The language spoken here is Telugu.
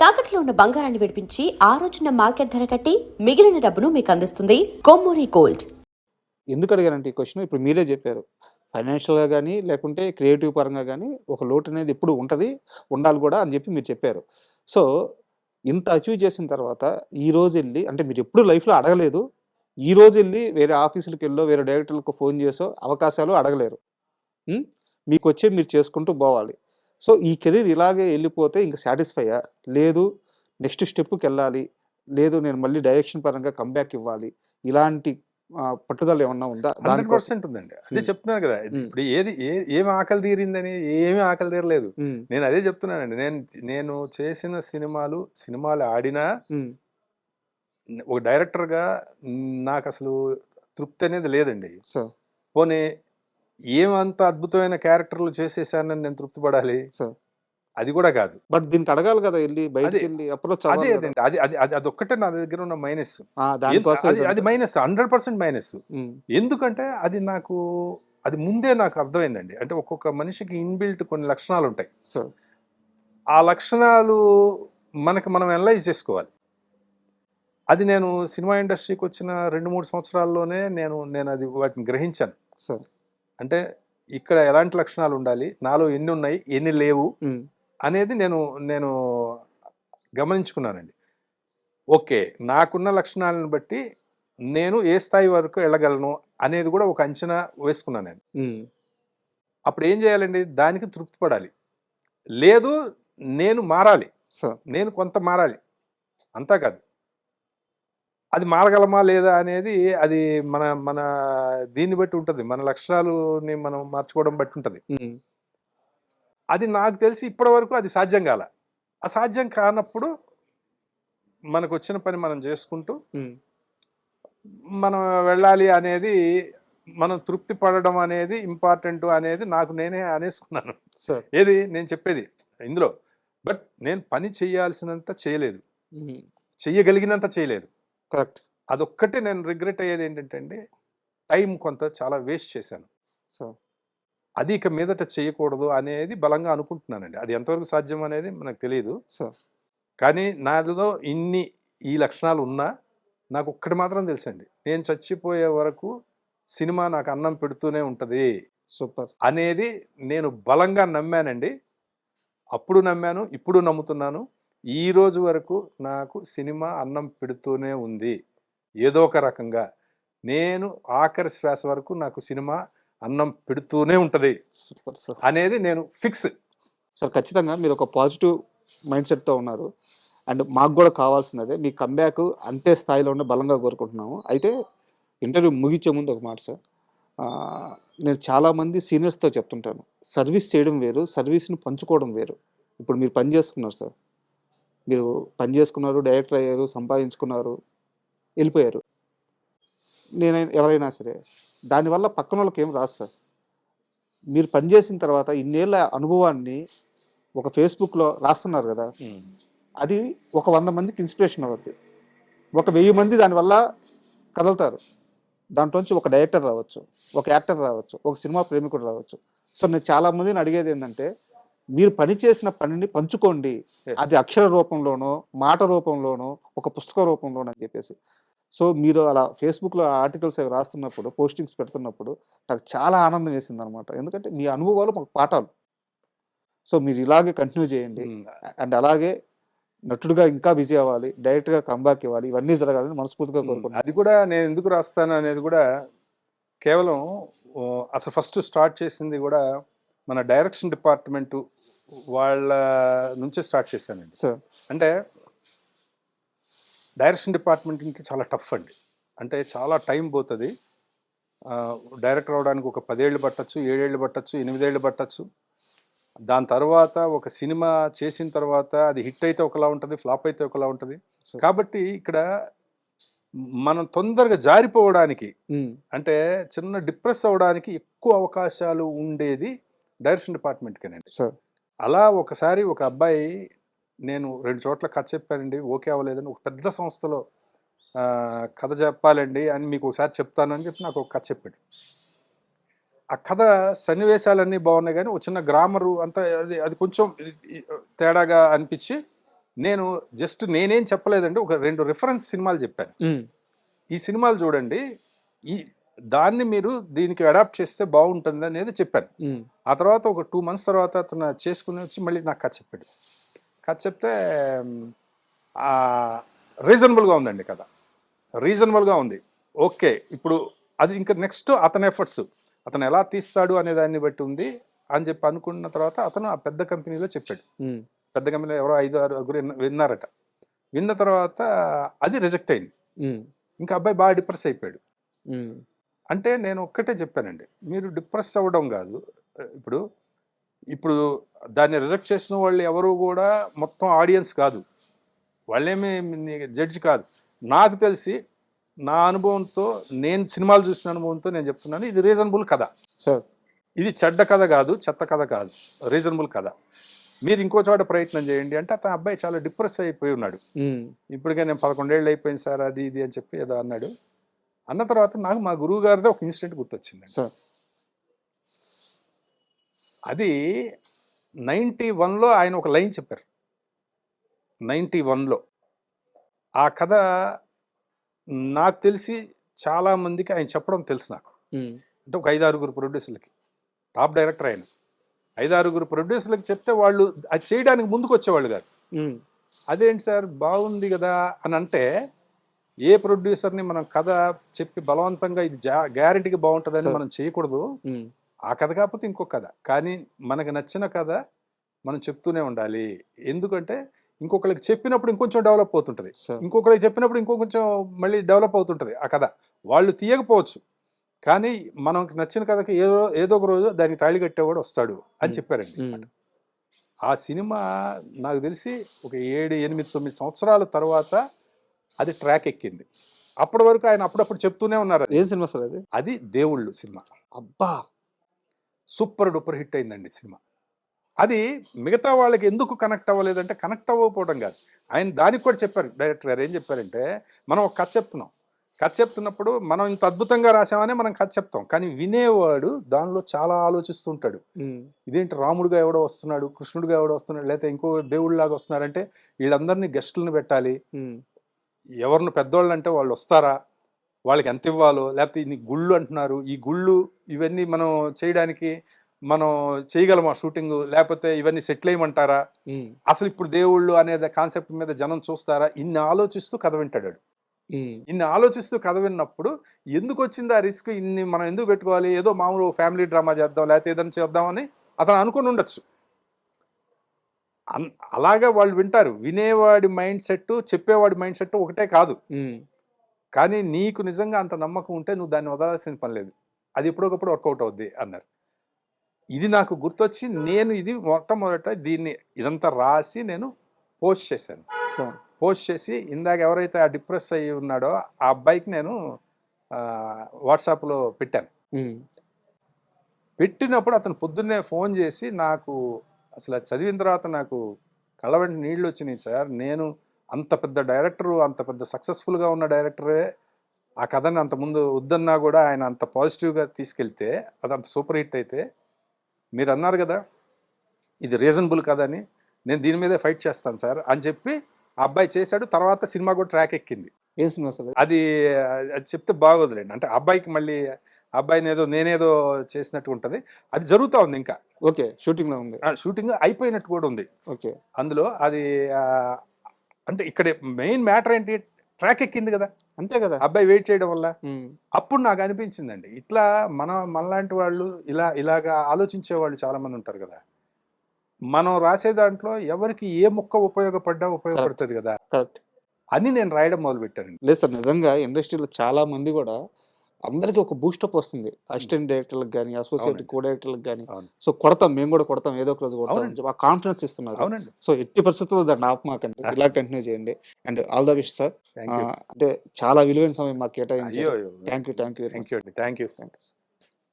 తాకట్లో ఉన్న బంగారాన్ని విడిపించి ఆ రోజున మార్కెట్ ధర కట్టి మిగిలిన డబ్బును మీకు అందిస్తుంది కొమ్మూరి గోల్డ్. ఎందుకు అడిగారంటే ఈ క్వశ్చన్ ఇప్పుడు మీరే చెప్పారు. ఫైనాన్షియల్గా కానీ లేకుంటే క్రియేటివ్ పరంగా కానీ ఒక లోటు అనేది ఎప్పుడు ఉంటుంది ఉండాలి కూడా అని చెప్పి మీరు చెప్పారు. సో ఇంత అచీవ్ చేసిన తర్వాత ఈ రోజు వెళ్ళి అంటే మీరు ఎప్పుడు లైఫ్లో అడగలేదు ఈ రోజు వెళ్ళి వేరే ఆఫీసులకు వెళ్ళో వేరే డైరెక్టర్లకు ఫోన్ చేసో అవకాశాలు అడగలేరు. మీకు వచ్చే మీరు చేసుకుంటూ పోవాలి. సో ఈ కెరీర్ ఇలాగే వెళ్ళిపోతే ఇంకా సాటిస్ఫైయా లేదు నెక్స్ట్ స్టెప్కి వెళ్ళాలి లేదు నేను మళ్ళీ డైరెక్షన్ పరంగా కంబ్యాక్ ఇవ్వాలి. ఇలాంటి పట్టుదల ఏమన్నా ఉందా? హండ్రెడ్ పర్సెంట్ ఉందండి అదే. చెప్తున్నాను కదా. ఇప్పుడు ఏది ఏమి ఆకలి తీరిందని ఏమి ఆకలి తీరలేదు. నేను అదే చెప్తున్నానండి. నేను నేను చేసిన సినిమాలు సినిమాలు ఆడినా ఒక డైరెక్టర్గా నాకు అసలు తృప్తి అనేది లేదండి. సో? పోనీ ఏమంత అద్భుతమైన క్యారెక్టర్లు చేసేసానని నేను తృప్తి పడాలి అది కూడా కాదు. బట్ దీనికి అడగాలి కదా వెళ్ళి బయటికి అదే- వెళ్ళి అప్రోచ్ అదే. అదండి అది అది అది అదొక్కటే నా దగ్గర ఉన్న మైనస్. అది అది మైనస్ హండ్రెడ్ పర్సెంట్ మైనస్. ఎందుకంటే అది నాకు అది ముందే నాకు అర్థమైందండి. అంటే ఒక్కొక్క మనిషికి ఇన్బిల్ట్ కొన్ని లక్షణాలు ఉంటాయి. ఆ లక్షణాలు మనకి మనం అనలైజ్ చేసుకోవాలి. అది నేను సినిమా ఇండస్ట్రీకి వచ్చిన రెండు మూడు సంవత్సరాల్లోనే నేను నేను అది వాటిని గ్రహించాను. సో అంటే ఇక్కడ ఎలాంటి లక్షణాలు ఉండాలి? నాలో ఎన్ని ఉన్నాయి ఎన్ని లేవు? అనేది నేను నేను గమనించుకున్నానండి. ఓకే నాకున్న లక్షణాలను బట్టి నేను ఏ స్థాయి వరకు వెళ్ళగలను అనేది కూడా ఒక అంచనా వేసుకున్నాను నేను. అప్పుడు ఏం చేయాలండి? దానికి తృప్తి పడాలి. లేదు నేను మారాలి. సో నేను కొంత మారాలి. అంతా కాదు. అది మారగలమా లేదా అనేది అది మన మన దీన్ని బట్టి ఉంటుంది. మన లక్షణాలని మనం మార్చుకోవడం బట్టి ఉంటుంది. అది నాకు తెలిసి ఇప్పటి వరకు అది సాధ్యం కాల. అసాధ్యం కానప్పుడు మనకు వచ్చిన పని మనం చేసుకుంటూ మనం వెళ్ళాలి అనేది మనం తృప్తి పడడం అనేది ఇంపార్టెంట్ అనేది నాకు నేనే అనేసుకున్నాను. ఏది? నేను చెప్పేది ఇందులో. బట్ నేను పని చేయాల్సినంత చేయలేదు. చెయ్యగలిగినంత చేయలేదు. కరెక్ట్. అదొక్కటే నేను రిగ్రెట్ అయ్యేది ఏంటంటే అండి టైం కొంత చాలా వేస్ట్ చేశాను. సో? అది ఇక మీదట చేయకూడదు అనేది బలంగా అనుకుంటున్నానండి. అది ఎంతవరకు సాధ్యం అనేది మనకు తెలియదు సో? కానీ నాలో ఇన్ని ఈ లక్షణాలు ఉన్నా నాకు ఒక్కటి మాత్రం తెలుసండి. నేను చచ్చిపోయే వరకు సినిమా నాకు అన్నం పెడుతూనే ఉంటుంది సూపర్. అనేది నేను బలంగా నమ్మానండి. అప్పుడు నమ్మాను ఇప్పుడు నమ్ముతున్నాను. ఈ రోజు వరకు నాకు సినిమా అన్నం పెడుతూనే ఉంది. ఏదో ఒక రకంగా. నేను ఆఖరి శ్వాస వరకు నాకు సినిమా అన్నం పెడుతూనే ఉంటుంది సూపర్ సార్. అనేది నేను ఫిక్స్. సార్ ఖచ్చితంగా మీరు ఒక పాజిటివ్ మైండ్ సెట్తో ఉన్నారు. అండ్ మాకు కూడా కావాల్సినదే మీ కంబ్యాక్ అంతే స్థాయిలో ఉండే బలంగా కోరుకుంటున్నాము. అయితే ఇంటర్వ్యూ ముగించే ముందు ఒక మాట సార్. నేను చాలామంది సీనియర్స్తో చెప్తుంటాను. సర్వీస్ చేయడం వేరు సర్వీస్ని పంచుకోవడం వేరు. ఇప్పుడు మీరు పని చేసుకున్నారు సార్. మీరు పని చేసుకున్నారు డైరెక్టర్ అయ్యారు సంపాదించుకున్నారు వెళ్ళిపోయారు. నేనైనా ఎవరైనా సరే దానివల్ల పక్కన వాళ్ళకి ఏం రాదు సార్. మీరు పనిచేసిన తర్వాత ఇన్నేళ్ళ అనుభవాన్ని ఒక ఫేస్బుక్లో రాస్తున్నారు కదా అది ఒక వంద మందికి ఇన్స్పిరేషన్ అవుద్ది. ఒక వెయ్యి మంది దానివల్ల కదులుతారు. దాంట్లోంచి ఒక డైరెక్టర్ రావచ్చు ఒక యాక్టర్ రావచ్చు ఒక సినిమా ప్రేమికుడు రావచ్చు. సో నేను చాలా మందిని అడిగేది ఏంటంటే మీరు పని చేసిన పనిని పంచుకోండి. అది అక్షర రూపంలోనో మాట రూపంలోనో ఒక పుస్తక రూపంలోనో అని చెప్పేసి. సో మీరు అలా ఫేస్బుక్లో ఆర్టికల్స్ అవి రాస్తున్నప్పుడు పోస్టింగ్స్ పెడుతున్నప్పుడు నాకు చాలా ఆనందం వేసింది అనమాట ఎందుకంటే మీ అనుభవాలు మాకు పాఠాలు. సో మీరు ఇలాగే కంటిన్యూ చేయండి. అండ్ అలాగే నటుడుగా ఇంకా బిజీ అవ్వాలి డైరెక్ట్గా కంబ్యాక్ ఇవ్వాలి ఇవన్నీ జరగాలని మనస్ఫూర్తిగా కోరుకుంటున్నాను. అది కూడా నేను ఎందుకు రాస్తాను అనేది కూడా కేవలం అసలు ఫస్ట్ స్టార్ట్ చేసింది కూడా మన డైరెక్షన్ డిపార్ట్మెంట్ వాళ్ళ నుంచే స్టార్ట్ చేశానండి సార్ అంటే డైరెక్షన్ డిపార్ట్మెంట్ అంటే చాలా టఫ్ అండి. అంటే చాలా టైం పోతుంది. డైరెక్టర్ అవడానికి ఒక పదేళ్ళు పట్టచ్చు ఏడేళ్ళు పట్టచ్చు ఎనిమిదేళ్ళు పట్టచ్చు. దాని తర్వాత ఒక సినిమా చేసిన తర్వాత అది హిట్ అయితే ఒకలా ఉంటుంది ఫ్లాప్ అయితే ఒకలా ఉంటుంది. కాబట్టి ఇక్కడ మనం తొందరగా జారిపోవడానికి ఉమ్, అంటే చిన్న డిప్రెస్ అవ్వడానికి ఎక్కువ అవకాశాలు ఉండేది డైరెక్షన్ డిపార్ట్మెంట్కేనండి. సార్ అలా ఒకసారి ఒక అబ్బాయి నేను రెండు చోట్ల కథ చెప్పానండి ఓకే అవ్వలేదని ఒక పెద్ద సంస్థలో కథ చెప్పాలండి అని మీకు ఒకసారి చెప్తానని చెప్పి నాకు ఒక కథ చెప్పాడు. ఆ కథ సన్నివేశాలన్నీ బాగున్నాయి కానీ ఒక చిన్న గ్రామరు అంతా అది అది కొంచెం తేడాగా అనిపించి నేను జస్ట్ నేనేం చెప్పలేదండి ఒక రెండు రిఫరెన్స్ సినిమాలు చెప్పాను. ఈ సినిమాలు చూడండి ఈ దాన్ని మీరు దీనికి అడాప్ట్ చేస్తే బాగుంటుంది అనేది చెప్పాను ఆ తర్వాత ఒక టూ మంత్స్ తర్వాత అతను చేసుకుని వచ్చి మళ్ళీ నాకు కథ చెప్పాడు. కథ చెప్తే రీజనబుల్గా ఉందండి కథ. రీజనబుల్గా ఉంది. ఓకే ఇప్పుడు అది ఇంకా నెక్స్ట్ అతని ఎఫర్ట్స్. అతను ఎలా తీస్తాడు అనే దాన్ని బట్టి ఉంది అని చెప్పి అనుకున్న తర్వాత అతను ఆ పెద్ద కంపెనీలో చెప్పాడు. పెద్ద కంపెనీలో ఎవరో ఐదు ఆరుగురు విన్న- విన్నారట. విన్న తర్వాత అది రిజెక్ట్ అయింది. ఇంకా అబ్బాయి బాగా డిప్రెస్ అయిపోయాడు. అంటే నేను ఒక్కటే చెప్పానండి. మీరు డిప్రెస్ అవ్వడం కాదు. ఇప్పుడు ఇప్పుడు దాన్ని రిజెక్ట్ చేసిన వాళ్ళు ఎవరు కూడా మొత్తం ఆడియన్స్ కాదు. వాళ్ళేమి జడ్జి కాదు. నాకు తెలిసి నా అనుభవంతో నేను సినిమాలు చూసిన అనుభవంతో నేను చెప్తున్నాను ఇది రీజనబుల్ కథ. సార్. ఇది చెడ్డ కథ కాదు చెత్త కథ కాదు. రీజనబుల్ కథ. మీరు ఇంకో చోట ప్రయత్నం చేయండి అంటే అతను అబ్బాయి చాలా డిప్రెస్ అయిపోయి ఉన్నాడు. ఇప్పటికే నేను పదకొండేళ్ళు అయిపోయింది సార్ అది ఇది అని చెప్పి ఏదో అన్నాడు. అన్న తర్వాత నాకు మా గురువు గారిదే ఒక ఇన్సిడెంట్ గుర్తొచ్చింది సార్. అది నైంటీ వన్లో ఆయన ఒక లైన్ చెప్పారు. నైంటీ వన్లో. ఆ కథ నాకు తెలిసి చాలా మందికి ఆయన చెప్పడం తెలుసు నాకు. అంటే ఒక ఐదు ఆరుగురు ప్రొడ్యూసర్లకి. టాప్ డైరెక్టర్ ఆయన. ఐదు ఆరుగురు ప్రొడ్యూసర్లకి చెప్తే వాళ్ళు అది చేయడానికి ముందుకు వచ్చేవాళ్ళు కాదు అదేంటి సార్? బాగుంది కదా అని అంటే ఏ ప్రొడ్యూసర్ని మనం కథ చెప్పి బలవంతంగా ఇది గ్యారంటీకి బాగుంటుందని. మనం చేయకూడదు. ఆ కథ కాకపోతే ఇంకో కథ. కానీ మనకు నచ్చిన కథ మనం చెప్తూనే ఉండాలి. ఎందుకంటే ఇంకొకరికి చెప్పినప్పుడు ఇంకొంచెం డెవలప్ అవుతుంటుంది. ఇంకొకరికి చెప్పినప్పుడు ఇంకో కొంచెం మళ్ళీ డెవలప్ అవుతుంటుంది ఆ కథ. వాళ్ళు తీయకపోవచ్చు. కానీ మనకు నచ్చిన కథకి ఏదో ఏదో ఒక రోజు దానికి తాళి కట్టేవాడు వస్తాడు అని. చెప్పారండి ఆ సినిమా నాకు తెలిసి ఒక ఏడు ఎనిమిది తొమ్మిది సంవత్సరాల తర్వాత అది ట్రాక్ ఎక్కింది. అప్పటి వరకు ఆయన అప్పుడప్పుడు చెప్తూనే ఉన్నారు. ఏం సినిమా సార్ అది? అది దేవుళ్ళు సినిమా. అబ్బా! సూపర్ డూపర్ హిట్ అయిందండి సినిమా. అది మిగతా వాళ్ళకి ఎందుకు కనెక్ట్ అవ్వలేదంటే కనెక్ట్ అవ్వకపోవడం కాదు. ఆయన దానికి కూడా చెప్పారు. డైరెక్టర్ గారు ఏం చెప్పారంటే మనం ఒక కథ చెప్తున్నాం. కథ చెప్తున్నప్పుడు మనం ఇంత అద్భుతంగా రాసామని మనం కథ చెప్తాం. కానీ వినేవాడు దానిలో చాలా ఆలోచిస్తుంటాడు. ఇదేంటి రాముడుగా ఎవడో వస్తున్నాడు కృష్ణుడిగా ఎవడో వస్తున్నాడు లేకపోతే ఇంకో దేవుళ్ళలాగా వస్తున్నారంటే వీళ్ళందరినీ గెస్టులను పెట్టాలి. ఎవరిని పెద్దోళ్ళు అంటే వాళ్ళు వస్తారా వాళ్ళకి ఎంత ఇవ్వాలో? లేకపోతే ఇన్ని గుళ్ళు అంటున్నారు. ఈ గుళ్ళు ఇవన్నీ మనం చేయడానికి మనం చేయగలమా షూటింగ్? లేకపోతే ఇవన్నీ సెటిల్ అయ్యమంటారా? అసలు ఇప్పుడు దేవుళ్ళు అనే కాన్సెప్ట్ మీద జనం చూస్తారా? ఇన్ని ఆలోచిస్తూ కథ వింటాడు. ఇన్ని ఆలోచిస్తూ కథ విన్నప్పుడు ఎందుకు వచ్చింది ఆ రిస్క్? ఇన్ని మనం ఎందుకు పెట్టుకోవాలి? ఏదో మామూలు ఫ్యామిలీ డ్రామా చేద్దాం లేకపోతే ఏదైనా చేద్దామని అతను అనుకుని ఉండొచ్చు. అలాగా వాళ్ళు వింటారు. వినేవాడి మైండ్ సెట్ చెప్పేవాడి మైండ్ సెట్ ఒకటే కాదు. కానీ నీకు నిజంగా అంత నమ్మకం ఉంటే నువ్వు దాన్ని వదలాల్సిన పని లేదు. అది ఎప్పుడొకప్పుడు వర్కౌట్ అవుద్ది అన్నారు. ఇది నాకు గుర్తొచ్చి నేను ఇది మొట్టమొదట దీన్ని ఇదంతా రాసి నేను పోస్ట్ చేశాను. పోస్ట్ చేసి ఇందాక ఎవరైతే ఆ డిప్రెస్ అయ్యి ఉన్నాడో ఆ అబ్బాయికి నేను వాట్సాప్లో పెట్టాను. పెట్టినప్పుడు అతను పొద్దున్నే ఫోన్ చేసి నాకు అసలు అది చదివిన తర్వాత నాకు కళ్ళ వెంట నీళ్ళు వచ్చినాయి సార్. నేను అంత పెద్ద డైరెక్టరు అంత పెద్ద సక్సెస్ఫుల్గా ఉన్న డైరెక్టరే ఆ కథని అంత ముందు వద్దన్నా కూడా ఆయన అంత పాజిటివ్గా తీసుకెళ్తే అది అంత సూపర్ హిట్ అయితే మీరు అన్నారు కదా ఇది రీజనబుల్ కథని నేను దీని మీదే ఫైట్ చేస్తాను సార్ అని చెప్పి ఆ అబ్బాయి చేశాడు. తర్వాత సినిమా కూడా ట్రాక్ ఎక్కింది. ఏం సినిమా సార్ అది? అది చెప్తే బాగోదులేండి. అంటే అబ్బాయికి మళ్ళీ అబ్బాయిని ఏదో నేనేదో చేసినట్టు ఉంటుంది. అది జరుగుతూ ఉంది ఇంకా. ఓకే షూటింగ్లో ఉంది షూటింగ్ అయిపోయినట్టు కూడా ఉంది. ఓకే. అందులో అది అంటే ఇక్కడ మెయిన్ మ్యాటర్ ఏంటి? ట్రాక్ ఎక్కింది కదా. అంతే కదా. అబ్బాయి వెయిట్ చేయడం వల్ల. అప్పుడు నాకు అనిపించిందండి. ఇట్లా మన మనలాంటి వాళ్ళు ఇలా ఇలాగా ఆలోచించే వాళ్ళు చాలా మంది ఉంటారు కదా. మనం రాసే దాంట్లో ఎవరికి ఏ ముక్క ఉపయోగపడ్డా ఉపయోగపడుతుంది కదా. కరెక్ట్. అని నేను రాయడం మొదలు పెట్టానండి లేదు సార్ నిజంగా ఇండస్ట్రీలో చాలా మంది కూడా అందరికీ ఒక బూస్టప్ వస్తుంది. అసిస్టెంట్ డైరెక్టర్లకు కానీ అసోసియేట్. కో డైరెక్టర్లకు కానీ. సో కొడతాం మేము కూడా కొడతాం ఏదో ఒక రోజు కొడతాం ఆ కాన్ఫిడెన్స్ ఇస్తున్నారు. సో ఎట్టి పరిస్థితుల్లో దాన్ని ఆపమాకండి ఇలా కంటిన్యూ చేయండి. And all the best sir. అంటే చాలా విలువైన సమయం మాకు కేటాయించారు. అయ్యో thank you thank you thank you అండి. Thank you thank you